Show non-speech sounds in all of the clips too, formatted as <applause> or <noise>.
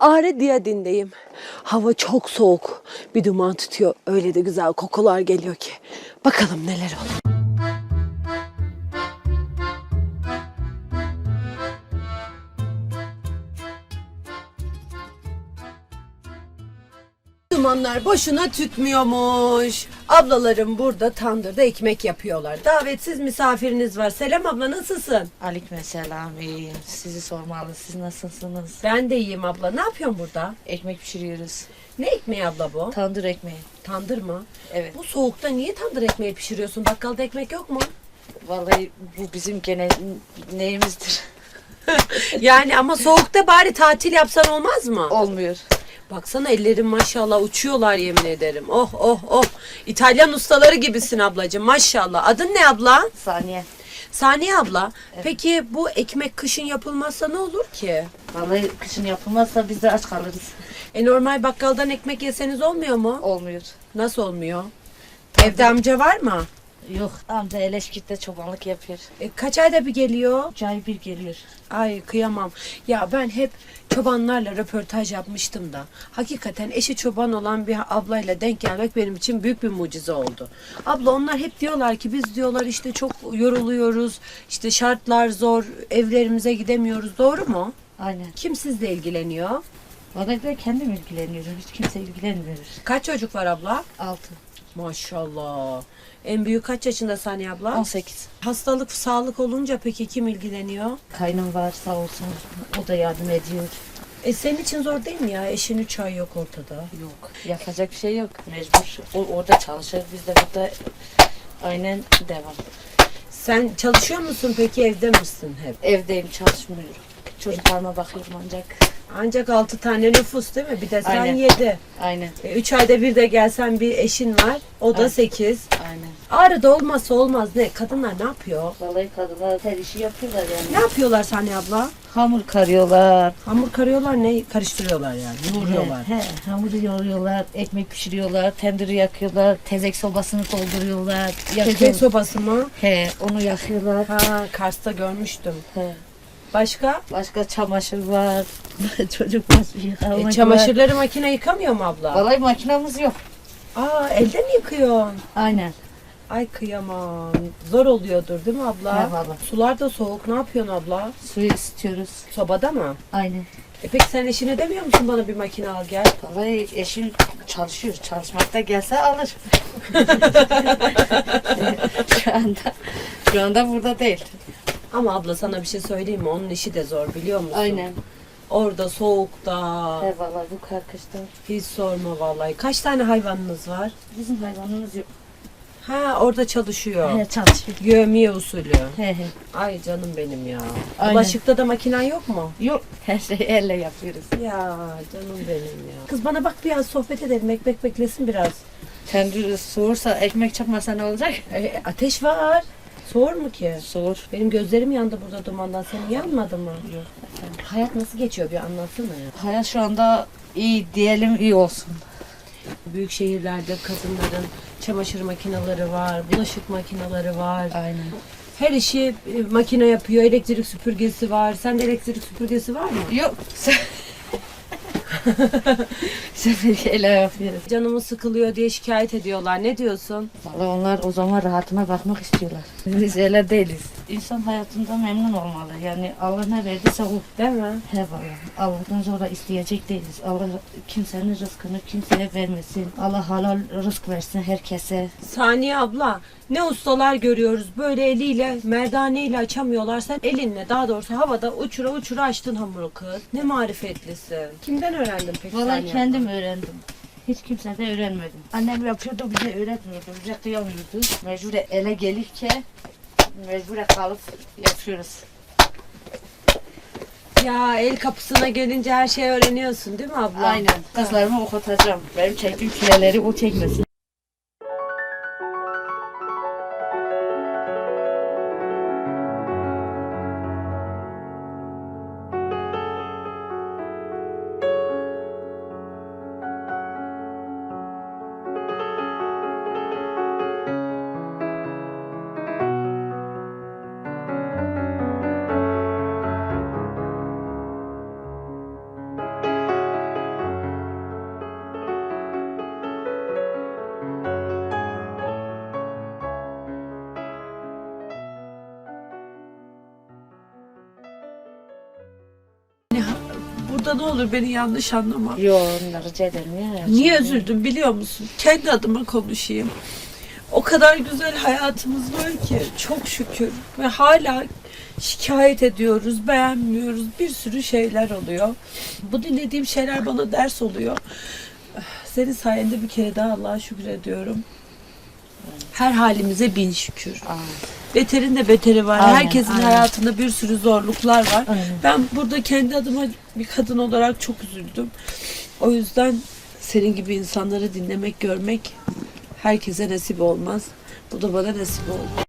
Ağrı Diyadin'deyim. Hava çok soğuk. Bir duman tutuyor. Öyle de güzel kokular geliyor ki. Bakalım neler olur. Dumanlar boşuna tütmüyormuş. Ablalarım burada tandırda ekmek yapıyorlar. Davetsiz misafiriniz var. Selam abla nasılsın? Aleykümselam iyiyim. Sizi sormalı. Siz nasılsınız? Ben de iyiyim abla. Ne yapıyorsun burada? Ekmek pişiriyoruz. Ne ekmeği abla bu? Tandır ekmeği. Tandır mı? Evet. Bu soğukta niye tandır ekmeği pişiriyorsun? Bakkalda ekmek yok mu? Vallahi bu bizim gene neyimizdir. <laughs> Yani ama soğukta bari tatil yapsan olmaz mı? Olmuyor. Baksana ellerim maşallah uçuyorlar yemin ederim. Oh oh oh. İtalyan ustaları gibisin ablacığım maşallah. Adın ne abla? Saniye. Saniye abla. Peki bu ekmek kışın yapılmazsa ne olur ki? Vallahi kışın yapılmazsa biz de aç kalırız. E normal bakkaldan ekmek yeseniz olmuyor mu? Olmuyor. Nasıl olmuyor? Evde amca var mı? Yok. Amca Eleşkit'te çobanlık yapıyor. E, kaç ayda bir geliyor? Üç ay bir geliyor. Ay kıyamam. Ya ben hep çobanlarla röportaj yapmıştım da. Hakikaten eşi çoban olan bir ablayla denk gelmek benim için büyük bir mucize oldu. Abla onlar hep diyorlar ki biz diyorlar işte çok yoruluyoruz. işte şartlar zor. Evlerimize gidemiyoruz. Doğru mu? Aynen. Kim sizle ilgileniyor? Vallahi ben kendim ilgileniyorum. Hiç kimse ilgilenmiyor. Kaç çocuk var abla? Altı. Maşallah. En büyük kaç yaşında Saniye abla? 18. Hastalık, sağlık olunca peki kim ilgileniyor? Kaynım var sağ olsun. O da yardım ediyor. E senin için zor değil mi ya? Eşin üç ay yok ortada. Yok. Yapacak bir şey yok. Mecbur. O orada çalışır. Biz de burada aynen devam. Sen çalışıyor musun peki evde misin hep? Evdeyim çalışmıyorum. Çocuklarıma bakıyorum ancak. Ancak altı tane nüfus değil mi? Bir de sen Aynen. yedi. Aynen. E, üç ayda bir de gelsen bir eşin var. O da Aynen. sekiz. Aynen. Ağrıda olmazsa olmaz ne? Kadınlar ne yapıyor? Vallahi kadınlar her işi yapıyorlar yani. Ne yapıyorlar Saniye abla? Hamur karıyorlar. Hamur karıyorlar ne? Karıştırıyorlar yani. Yoğuruyorlar. He, he, hamuru yoğuruyorlar, ekmek pişiriyorlar, tendiri yakıyorlar, tezek sobasını dolduruyorlar. Tezek Yakıyor. sobası mı? He, onu yakıyorlar. Ha, Kars'ta görmüştüm. He. Başka? Başka çamaşır var. <laughs> Çocuk yıkamak E, var. çamaşırları makine yıkamıyor mu abla? Vallahi makinamız yok. Aa, elde mi yıkıyorsun? Aynen. Ay kıyamam. Zor oluyordur değil mi abla? He valla. Sular da soğuk. Ne yapıyorsun abla? Suyu ısıtıyoruz. Sobada mı? Aynen. E peki sen eşine demiyor musun bana bir makine al gel? Vallahi eşim çalışıyor. Çalışmakta gelse alır. <laughs> <laughs> şu anda şu anda burada değil. Ama abla sana bir şey söyleyeyim mi? Onun işi de zor biliyor musun? Aynen. Orada soğukta. He vallahi bu karkışta. Hiç sorma vallahi. Kaç tane hayvanınız var? Bizim hayvanımız yok. Ha orada çalışıyor. He çalışıyor. Yövmiye usulü. He he. Ay canım benim ya. Aynen. Bulaşıkta da makinen yok mu? Yok. Her şeyi elle yapıyoruz. Ya canım benim ya. Kız bana bak biraz sohbet edelim. Ekmek beklesin biraz. Tendir soğursa ekmek çakmasa ne olacak? E, ateş var. Soğur mu ki? Soğur. Benim gözlerim yandı burada dumandan. Senin yanmadı mı? Yok efendim. Hayat nasıl geçiyor bir anlatsana ya. Hayat şu anda iyi diyelim iyi olsun. Büyük şehirlerde kadınların çamaşır makineleri var, bulaşık makineleri var. Aynen. Her işi e, makine yapıyor, elektrik süpürgesi var. Sende elektrik süpürgesi var mı? Yok. <laughs> <laughs> Süpürgeyle yapıyoruz. Canımız sıkılıyor diye şikayet ediyorlar. Ne diyorsun? Valla onlar o zaman rahatıma bakmak istiyorlar. Biz öyle değiliz. İnsan hayatında memnun olmalı. Yani Allah ne verdiyse o. Değil mi? He. Allah'tan sonra isteyecek değiliz. Allah kimsenin rızkını kimseye vermesin. Allah halal rızk versin herkese. Saniye abla, ne ustalar görüyoruz. Böyle eliyle, merdaneyle açamıyorlar. Sen elinle, daha doğrusu havada uçura uçura açtın hamuru kız. Ne marifetlisin. Kimden öğrendin peki Vallahi Saniye kendim öğrendim. Hiç kimseden öğrenmedim. Annem yapıyordu bize öğretmiyordu. Bize kıyamıyordu. Mecbur ele gelirken mecbur kalıp yapıyoruz. Ya el kapısına gelince her şeyi öğreniyorsun değil mi abla? Aynen. Kızlarımı okutacağım. Benim çektiğim fileleri o çekmesin. Burada ne olur beni yanlış anlama. Yo rica ederim ya. Niye üzüldüm biliyor musun? Kendi adıma konuşayım. O kadar güzel hayatımız var ki çok şükür ve hala şikayet ediyoruz, beğenmiyoruz. Bir sürü şeyler oluyor. Bu dinlediğim şeyler bana ders oluyor. Senin sayende bir kere daha Allah'a şükür ediyorum. Her halimize bin şükür. Aa, Beterin de beteri var. Aynen, Herkesin aynen. hayatında bir sürü zorluklar var. Aynen. Ben burada kendi adıma bir kadın olarak çok üzüldüm. O yüzden senin gibi insanları dinlemek, görmek herkese nasip olmaz. Bu da bana nasip oldu.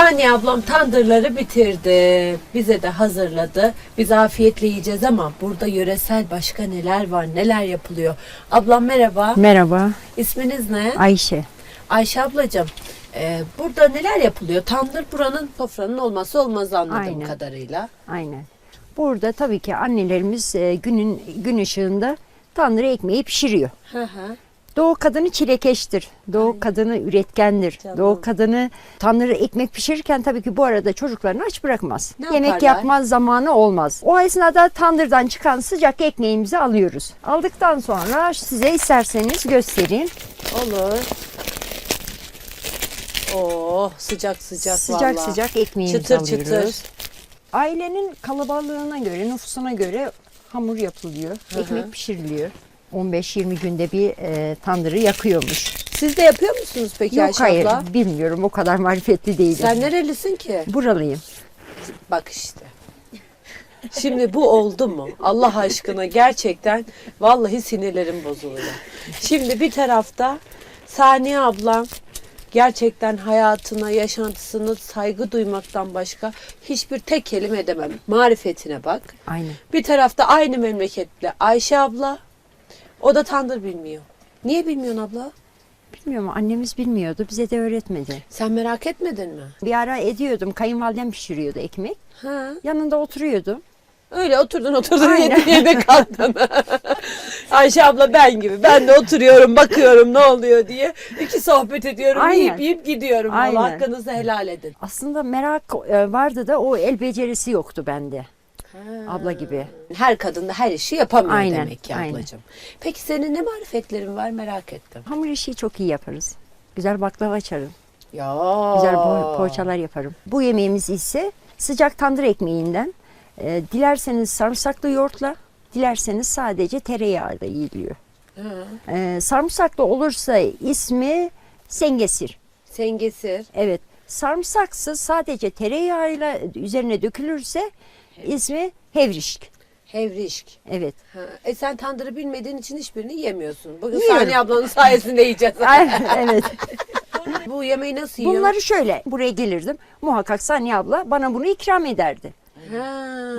Saniye ablam tandırları bitirdi. Bize de hazırladı. Biz afiyetle yiyeceğiz ama burada yöresel başka neler var, neler yapılıyor. Ablam merhaba. Merhaba, İsminiz ne? Ayşe. Ayşe ablacığım. e, burada neler yapılıyor? Tandır buranın sofranın olmazsa olmazı anladığım Aynen. kadarıyla. Aynen. Burada tabii ki annelerimiz e, günün gün ışığında tandır ekmeği pişiriyor. Hı hı. Doğu kadını çilekeştir. Doğu kadını üretkendir. Canım. Doğu kadını tandır ekmek pişirirken tabii ki bu arada çocuklarını aç bırakmaz. Ne Yemek yaparlar? yapmaz zamanı olmaz. O esnada tandırdan çıkan sıcak ekmeğimizi alıyoruz. Aldıktan sonra size isterseniz göstereyim. Olur. Oh sıcak sıcak sıcak vallahi. sıcak ekmeğimizi Çıtır alıyoruz. çıtır. Ailenin kalabalığına göre, nüfusuna göre hamur yapılıyor. hı. Ekmek pişiriliyor. 15-20 günde bir e, tandırı yakıyormuş. Siz de yapıyor musunuz peki Yok Ayşe hayır abla? bilmiyorum o kadar marifetli değilim. Sen nerelisin ki? Buralıyım. Bak işte. Şimdi bu oldu mu? Allah aşkına gerçekten vallahi sinirlerim bozuluyor. Şimdi bir tarafta Saniye ablam gerçekten hayatına, yaşantısına saygı duymaktan başka hiçbir tek kelime edemem. Marifetine bak. Aynen. Bir tarafta aynı memleketli Ayşe abla. O da tandır bilmiyor. Niye bilmiyorsun abla? Bilmiyorum annemiz bilmiyordu bize de öğretmedi. Sen merak etmedin mi? Bir ara ediyordum kayınvalidem pişiriyordu ekmek. Ha. Yanında oturuyordum. Öyle oturdun oturdun Aynen. yedin yedin kalktın. <laughs> Ayşe abla ben gibi. Ben de oturuyorum bakıyorum ne oluyor diye. İki sohbet ediyorum Aynen. yiyip yiyip gidiyorum. Allah Aynen. hakkınızı helal edin. Aslında merak e, vardı da o el becerisi yoktu bende. Abla gibi. Her kadın da her işi yapamıyor Aynen, demek ki aynen. ablacığım. Peki senin ne marifetlerin var merak ettim. Hamur işi çok iyi yaparız. Güzel baklava açarım. Ya. Güzel po- poğaçalar yaparım. Bu yemeğimiz ise sıcak tandır ekmeğinden. e, dilerseniz sarımsaklı yoğurtla, dilerseniz sadece tereyağıyla yiyiliyor. Hı. E, sarımsaklı olursa ismi sengesir. Sengesir. Evet. Sarımsaksız sadece tereyağıyla üzerine dökülürse ismi hevrişk. Hevrişk. Evet. Ha. E sen tandırı bilmediğin için hiçbirini yiyemiyorsun. Bugün Yiyorum. Saniye ablanın <laughs> sayesinde yiyeceğiz. <laughs> evet. <laughs> Bu yemeği nasıl yiyor? Bunları şöyle buraya gelirdim. Muhakkak Saniye abla bana bunu ikram ederdi. Ha.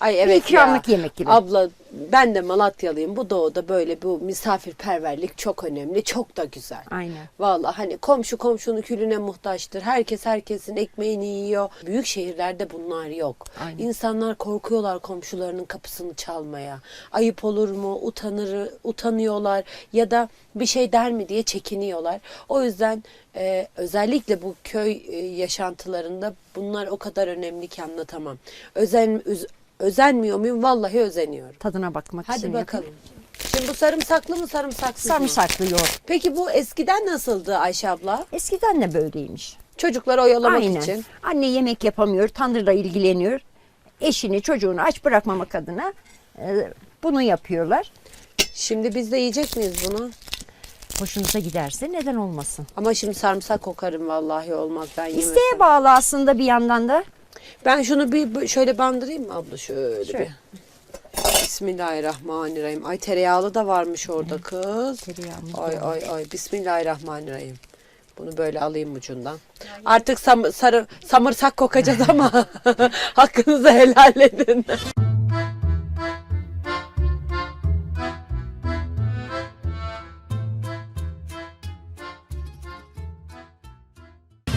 Ay evet ikramlık ya. yemek gibi. Abla ben de Malatyalıyım. Bu doğuda böyle bu misafirperverlik çok önemli. Çok da güzel. Aynen. Vallahi hani komşu komşunun külüne muhtaçtır. Herkes herkesin ekmeğini yiyor. Büyük şehirlerde bunlar yok. Aynen. İnsanlar korkuyorlar komşularının kapısını çalmaya. Ayıp olur mu? Utanır, utanıyorlar ya da bir şey der mi diye çekiniyorlar. O yüzden e, özellikle bu köy e, yaşantılarında bunlar o kadar önemli ki anlatamam. Özen üz- özenmiyor muyum? Vallahi özeniyorum. Tadına bakmak Hadi için bakalım. yapayım. Şimdi bu sarımsaklı mı sarımsaksız mı? Sarımsaklı yoğurt. Peki bu eskiden nasıldı Ayşe abla? Eskiden de böyleymiş. Çocukları oyalamak Aynen. için. Anne yemek yapamıyor, tandırla ilgileniyor. Eşini, çocuğunu aç bırakmamak adına e, bunu yapıyorlar. Şimdi biz de yiyecek miyiz bunu? Hoşunuza giderse neden olmasın? Ama şimdi sarımsak kokarım vallahi olmaz ben yemesem. İsteğe bağlı aslında bir yandan da. Ben şunu bir şöyle bandırayım mı abla şöyle, Şöyle. bir. Bismillahirrahmanirrahim. Ay tereyağlı da varmış orada kız. Tereyağımız Ay ay ay Bismillahirrahmanirrahim. Bunu böyle alayım ucundan. Artık sam sarı samırsak kokacağız <laughs> ama <laughs> hakkınızı helal edin.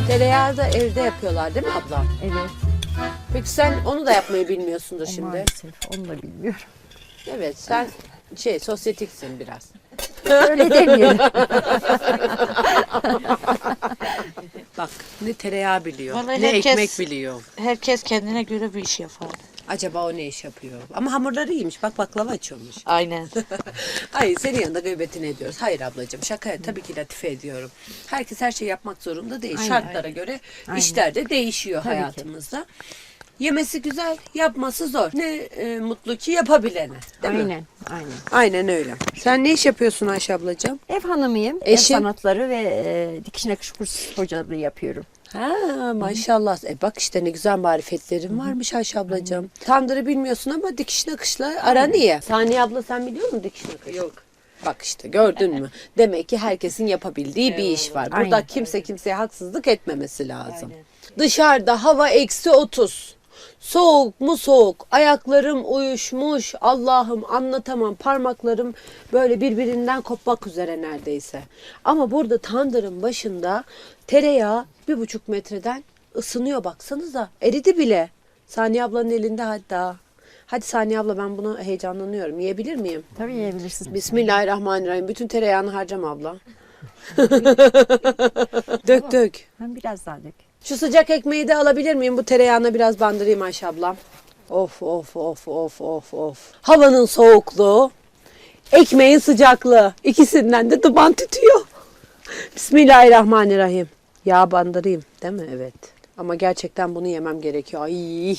Tereyağı da evde yapıyorlar değil mi abla? Evet. Peki sen onu da yapmayı bilmiyorsundur şimdi. maalesef onu da bilmiyorum. Evet sen şey sosyetiksin biraz. Öyle demeyelim. Bak ne tereyağı biliyor, Vallahi ne herkes- ekmek biliyor. Herkes kendine göre bir iş yapar. Acaba o ne iş yapıyor? Ama hamurları iyiymiş. Bak baklava açıyormuş. <laughs> Aynen. <laughs> Hayır senin yanında gıybetini ediyoruz. Hayır ablacığım şaka tabii ki latife ediyorum. Herkes her şeyi yapmak zorunda değil. Aynen. Şartlara göre Aynen. işler de değişiyor Tabii ki. hayatımızda. Yemesi güzel, yapması zor. Ne e, mutlu ki yapabilene. Değil mi? Aynen, aynen. Aynen öyle. Sen ne iş yapıyorsun Ayşe ablacığım? Ev hanımıyım. Eşin? Ev sanatları ve e, dikiş nakış kursu hocalığı yapıyorum. Ha maşallah. E bak işte ne güzel marifetlerin varmış Ayşe ablacığım. Tandırı bilmiyorsun ama dikiş nakışla aran iyi. Saniye abla sen biliyor musun dikiş nakış? Yok. Bak işte gördün mü? Demek ki herkesin yapabildiği bir iş var. Burada Aynen. kimse kimseye haksızlık etmemesi lazım. Dışarıda hava eksi 30. Soğuk mu soğuk. Ayaklarım uyuşmuş. Allah'ım anlatamam. Parmaklarım böyle birbirinden kopmak üzere neredeyse. Ama burada tandırın başında tereyağı bir buçuk metreden ısınıyor baksanıza. Eridi bile. Saniye ablanın elinde hatta. Hadi Saniye abla ben bunu heyecanlanıyorum. Yiyebilir miyim? Tabii yiyebilirsiniz. Bismillahirrahmanirrahim. Bütün tereyağını harcama abla. <laughs> <laughs> dök dök. Ben biraz daha dök. Şu sıcak ekmeği de alabilir miyim? Bu tereyağına biraz bandırayım Ayşe ablam. Of of of of of of. Havanın soğukluğu, ekmeğin sıcaklığı. ikisinden de duman tütüyor. Bismillahirrahmanirrahim. Yağ bandırayım değil mi? Evet. Ama gerçekten bunu yemem gerekiyor. Ay.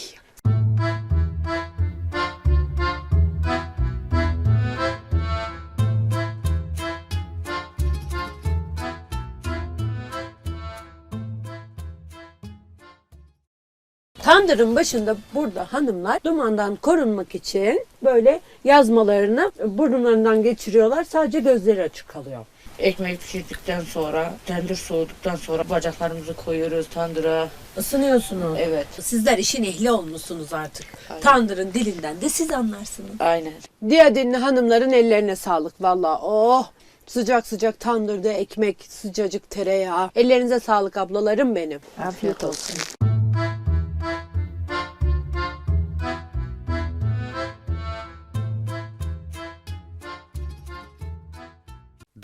Tandırın başında burada hanımlar dumandan korunmak için böyle yazmalarını burunlarından geçiriyorlar. Sadece gözleri açık kalıyor. Ekmeği pişirdikten sonra, tendir soğuduktan sonra bacaklarımızı koyuyoruz tandıra. Isınıyorsunuz. Evet. Sizler işin ehli olmuşsunuz artık. Tandırın dilinden de siz anlarsınız. Aynen. Diyadinli hanımların ellerine sağlık valla. Oh sıcak sıcak tandırda ekmek, sıcacık tereyağı. Ellerinize sağlık ablalarım benim. Afiyet olsun.